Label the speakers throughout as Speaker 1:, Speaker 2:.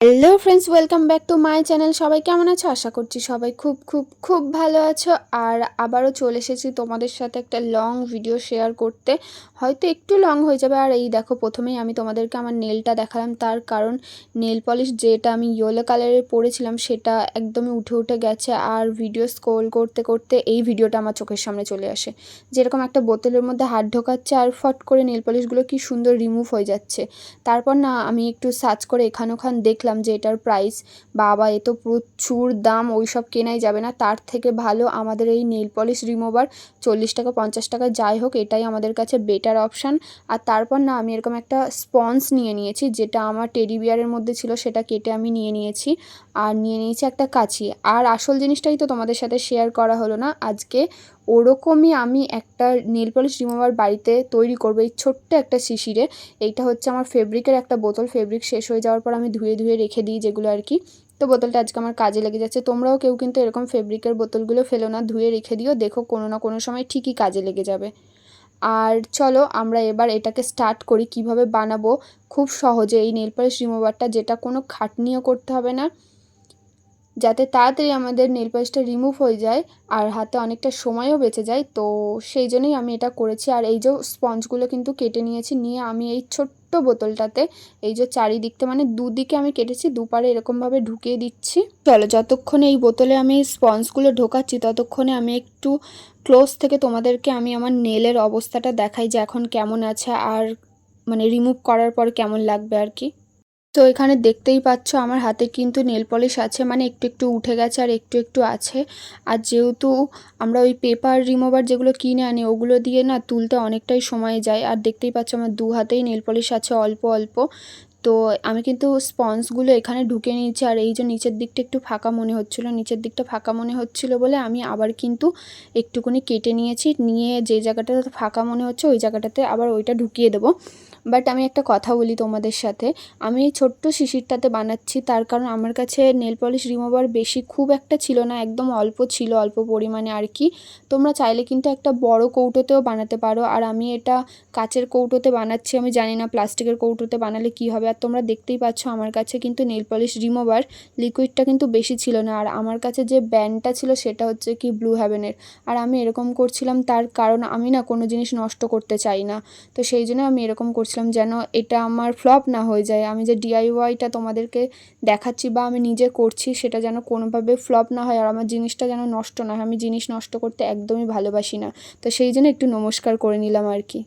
Speaker 1: Hello friends welcome back to my channel সবাই কেমন আছো? আশা করছি সবাই খুব খুব খুব ভালো আছো। আর আবারও চলে এসেছি তোমাদের সাথে একটা লং ভিডিও শেয়ার করতে। হয়তো একটু লং হয়ে যাবে। আর এই দেখো, প্রথমেই আমি তোমাদেরকে আমার নেলটা দেখালাম। তার কারণ নেল পলিশ যেটা আমি ইয়েলো কালারের পরেছিলাম, সেটা একদমই উঠে উঠে গেছে। আর ভিডিও স্ক্রোল করতে করতে এই ভিডিওটা আমার চোখের সামনে চলে আসে। যেরকম একটা বোতলের মধ্যে হাত ঢোকাচ্ছে আর ফট করে নেল পলিশগুলো কি সুন্দর রিমুভ হয়ে যাচ্ছে। তারপর না আমি একটু সার্চ করে এখান ওখান দেখলাম যে এটার প্রাইস বাবা এ তো প্রচুর দাম ওই সব কেনাই যাবে না। তার থেকে ভালো আমাদের এই নেল পলিশ রিমুভার চল্লিশ টাকা, পঞ্চাশ টাকা, যাই হোক, এটাই আমাদের কাছে বেটার অপশান আর তারপর না, আমি এরকম একটা স্পঞ্জ নিয়ে নিয়েছি, যেটা আমার টেডি বিয়ারের মধ্যে ছিল, সেটা কেটে আমি নিয়ে নিয়েছি। আর নিয়ে নিয়েছি একটা কাছি আর আসল জিনিসটাই তো তোমাদের সাথে শেয়ার করা হলো না, আজকে ওরকমই আমি একটা নেল পলিশ রিমুভার বাড়িতে তৈরি করব, এই ছোট্ট একটা শিশিরে এইটা হচ্ছে আমার ফেব্রিকের একটা বোতল। ফেব্রিক শেষ হয়ে যাওয়ার পর আমি ধুয়ে ধুয়ে রেখে দিই যেগুলো আর কি। তো বোতলটা আজকে আমার কাজে লেগে যাচ্ছে। তোমরাও কেউ কিন্তু এরকম ফেব্রিকের বোতলগুলো ফেলো না, ধুয়ে রেখে দিও। দেখো কোনো না কোনো সময় ঠিকই কাজে লেগে যাবে। আর চলো আমরা এবার এটাকে স্টার্ট করি কীভাবে বানাবো। খুব সহজে এই নেল পলিশ রিমুভারটা যেটা কোনো খাটনিও করতে হবে না। যাতে তাড়াতাড়ি আমাদের নেল পালিশটা রিমুভ হয়ে যায় আর হাতে অনেকটা সময়ও বেঁচে যায়, তো সেই জন্যই আমি এটা করেছি। আর এই যে স্পঞ্জগুলো কিন্তু কেটে নিয়েছি, নিয়ে আমি এই ছোট্ট বোতলটাতে, এই যে চারিদিকতে মানে দুদিকে আমি কেটেছি, দুপারে এরকমভাবে ঢুকিয়ে দিচ্ছি। চলো, যতক্ষণে এই বোতলে আমি স্পঞ্জগুলো ঢোকাচ্ছি, ততক্ষণে আমি একটু ক্লোজ থেকে তোমাদেরকে আমি আমার নেলের অবস্থাটা দেখাই যে এখন কেমন আছে আর মানে রিমুভ করার পর কেমন লাগবে আর কি। তো এখানে দেখতেই পাচ্ছ আমার হাতে কিন্তু নেল পলিশ আছে মানে একটু একটু উঠে গেছে আর একটু একটু আছে। আর যেহেতু আমরা ওই পেপার রিমুভার যেগুলো কিনে আনি, ওগুলো দিয়ে না তুলতে অনেকটাই সময় যায়। আর দেখতেই পাচ্ছ আমার দু হাতেই নেল পলিশ আছে, অল্প অল্প। তো আমি কিন্তু স্পঞ্জগুলো এখানে ঢুকে নিয়েছি আর এই যে নিচের দিকটা একটু ফাঁকা মনে হচ্ছিল, নিচের দিকটা ফাঁকা মনে হচ্ছিল বলে আমি আবার কিন্তু একটুখানি কেটে নিয়েছি, নিয়ে যে জায়গাটাতে ফাঁকা মনে হচ্ছে ওই জায়গাটাতে আবার ওইটা ঢুকিয়ে দেবো। বাট আমি একটা কথা বলি তোমাদের সাথে, আমি এই ছোট্ট শিশিরটাতে বানাচ্ছি তার কারণ আমার কাছে নেল পলিশ রিমুভার বেশি খুব একটা ছিল না, একদম অল্প ছিল, অল্প পরিমাণে আর কি। তোমরা চাইলে কিন্তু একটা বড় কৌটোতেও বানাতে পারো। আর আমি এটা কাচের কৌটোতে বানাচ্ছি, আমি জানি না প্লাস্টিকের কৌটোতে বানালে কি হবে আর তোমরা দেখতেই পাচ্ছ আমার কাছে কিন্তু নেল পলিশ রিমুভার লিকুইডটা কিন্তু বেশি ছিল না। আর আমার কাছে যে ব্যান্ডটা ছিল সেটা হচ্ছে কি ব্লু হ্যাভেনের আর আমি এরকম করছিলাম তার কারণ আমি না কোনো জিনিস নষ্ট করতে চাই না। তো সেই জন্য আমি এরকম করছিলাম যেন এটা আমার ফ্লপ না হয়ে যায়। আমি যে ডিআইওয়াইটা তোমাদেরকে দেখাচ্ছি বা আমি নিজে করছি সেটা যেন কোনোভাবে ফ্লপ না হয় আর আমার জিনিসটা যেন নষ্ট না হয়। আমি জিনিস নষ্ট করতে একদমই ভালোবাসি না। তো সেই জন্য একটু নমস্কার করে নিলাম আর কি।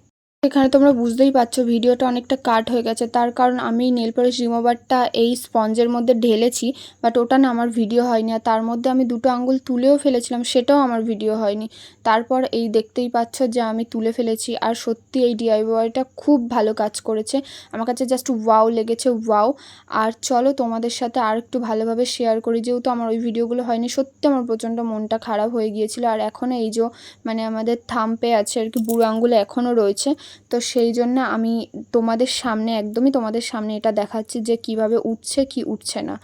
Speaker 1: এখানে তোমরা বুঝতেই পারছ ভিডিওটা অনেকটা কাট হয়ে গেছে। তার কারণ আমি নেল পলিশ রিমুভারটা এই স্পঞ্জের মধ্যে ঢেলেছি বাট ওটা না আমার ভিডিও হয়নি। আর তার মধ্যে আমি দুটো আঙ্গুল তুলেও ফেলেছিলাম, সেটাও আমার ভিডিও হয়নি। তারপর এই দেখতেই পাচ্ছ যে আমি তুলে ফেলেছি, আর সত্যি এই ডিআইওয়াইটা খুব ভালো কাজ করেছে। আমার কাছে জাস্ট ওয়াও লেগেছে ওয়াও আর চলো তোমাদের সাথে আর একটু ভালোভাবে শেয়ার করি, যেহেতু আমার ওই ভিডিওগুলো হয়নি, সত্যি আমার প্রচণ্ড মনটা খারাপ হয়ে গিয়েছিল। আর এখনও এই যে মানে আমাদের থাম্পে আছে আর কি, বুড়ো আঙ্গুলে এখনও রয়েছে তো সেই জন্য আমি তোমাদের সামনে, একদমই তোমাদের সামনে এটা দেখাচ্ছি যে কীভাবে উঠছে, কি উঠছে না।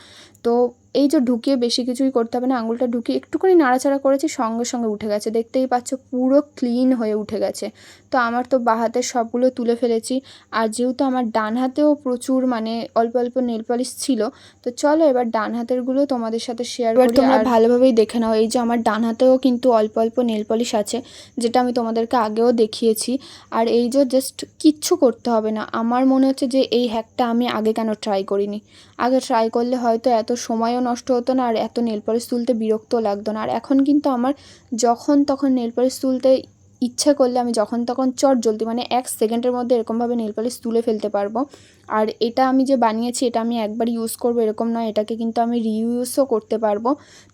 Speaker 1: তো এই যে ঢুকিয়ে বেশি কিছুই করতে হবে না আঙুলটা ঢুকিয়ে একটুখানি নাড়াচাড়া করেছি সঙ্গে সঙ্গে উঠে গেছে। দেখতেই পাচ্ছ পুরো ক্লিন হয়ে উঠে গেছে। তো আমার তো বা হাতের সবগুলো তুলে ফেলেছি। আর যেহেতু আমার ডান হাতেও প্রচুর মানে অল্প অল্প নেল পলিশ ছিল তো চলো এবার ডান হাতেরগুলো তোমাদের সাথে শেয়ার করি। তোমরা ভালোভাবেই দেখে নাও এই যে আমার ডান হাতেও কিন্তু অল্প অল্প নেল পলিশ আছে যেটা আমি তোমাদেরকে আগেও দেখিয়েছি। আর এই যে জাস্ট কিচ্ছু করতে হবে না আমার মনে হচ্ছে যে এই হ্যাকটা আমি আগে কেন ট্রাই করিনি। আগে ট্রাই করলে হয়তো এত সময়ও নষ্ট হতো না আর এত নেল পলিশ তুলতে বিরক্ত লাগতো না। আর এখন কিন্তু আমার যখন তখন নেল পলিশ তুলতে ইচ্ছে করলে আমি যখন তখন চট জলদি মানে এক সেকেন্ডের মধ্যে এরকমভাবে নেল পলিশ তুলে ফেলতে পারব। আর এটা আমি যে বানিয়েছি, এটা আমি একবার ইউজ করব এরকম নয়, এটাকে কিন্তু আমি রিইউজও করতে পারব।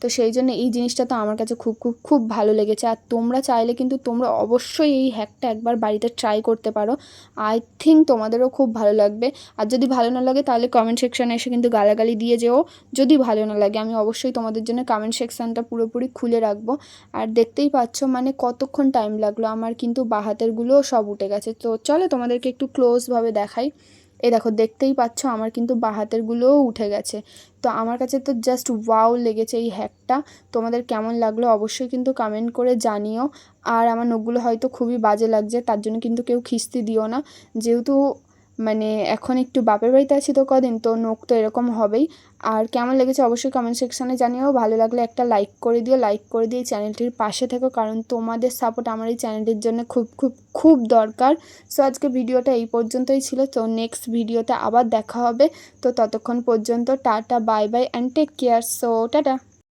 Speaker 1: তো সেই জন্য এই জিনিসটা তো আমার কাছে খুব খুব খুব ভালো লেগেছে। আর তোমরা চাইলে কিন্তু তোমরা অবশ্যই এই হ্যাকটা একবার বাড়িতে ট্রাই করতে পারো। আই থিঙ্ক তোমাদেরও খুব ভালো লাগবে। আর যদি ভালো না লাগে তাহলে কমেন্ট সেকশানে এসে কিন্তু গালাগালি দিয়ে যেও। যদি ভালো না লাগে আমি অবশ্যই তোমাদের জন্য কমেন্ট সেকশানটা পুরোপুরি খুলে রাখব। আর দেখতেই পাচ্ছ মানে কতক্ষণ টাইম লাগল আমার কিন্তু বাহাতেরগুলোও সব উঠে গেছে। তো চলো তোমাদেরকে একটু ক্লোজভাবে দেখাই। এ দেখো, দেখতেই পাচ্ছ আমার কিন্তু বাহাতেরগুলোও উঠে গেছে। তো আমার কাছে তো জাস্ট ওয়াও লেগেছে এই হ্যাকটা তোমাদের কেমন লাগল অবশ্যই কিন্তু কমেন্ট করে জানিও। আর আমার নখগুলো হয়তো খুবই বাজে লাগছে, তার জন্য কিন্তু কেউ খিস্তি দিও না। যেহেতু মানে এখন একটু বাপের বাড়িতে আছি তো কদিন, তো নোখ তো এরকম হবেই। আর কেমন লেগেছে অবশ্যই কমেন্ট সেকশানে জানিও। ভালো লাগলে একটা লাইক করে দিও। লাইক করে দিয়ে চ্যানেলটির পাশে থেকো, কারণ তোমাদের সাপোর্ট আমার এই চ্যানেলটির জন্য খুব খুব খুব দরকার। সো আজকে ভিডিওটা এই পর্যন্তই ছিল। তো নেক্সট ভিডিওতে আবার দেখা হবে। তো ততক্ষণ পর্যন্ত tata bye bye and take care so tata.